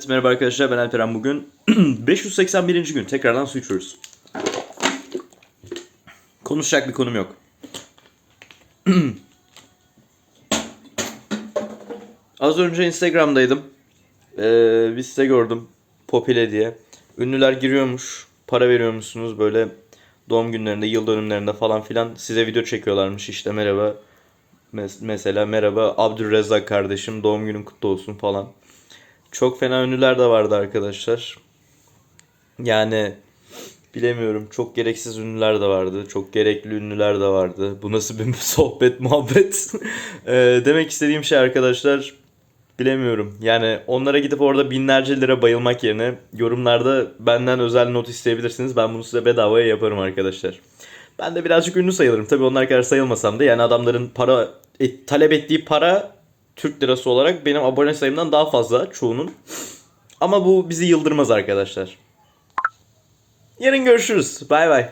Evet merhaba arkadaşlar ben Alperen bugün 581. gün tekrardan su içiyoruz. Konuşacak bir konum yok. Az önce Instagram'daydım. Ee, bir site gördüm. Popile diye. Ünlüler giriyormuş. Para veriyormuşsunuz böyle doğum günlerinde, yıl dönümlerinde falan filan size video çekiyorlarmış işte merhaba. Mes- mesela merhaba Abdülrezzak kardeşim doğum günün kutlu olsun falan. Çok fena ünlüler de vardı arkadaşlar. Yani bilemiyorum çok gereksiz ünlüler de vardı. Çok gerekli ünlüler de vardı. Bu nasıl bir sohbet muhabbet. Ee, demek istediğim şey arkadaşlar bilemiyorum. Yani onlara gidip orada binlerce lira bayılmak yerine yorumlarda benden özel not isteyebilirsiniz. Ben bunu size bedavaya yaparım arkadaşlar. Ben de birazcık ünlü sayılırım. Tabii onlar kadar sayılmasam da yani adamların para e, talep ettiği para Türk lirası olarak benim abone sayımdan daha fazla çoğunun. Ama bu bizi yıldırmaz arkadaşlar. Yarın görüşürüz. Bay bay.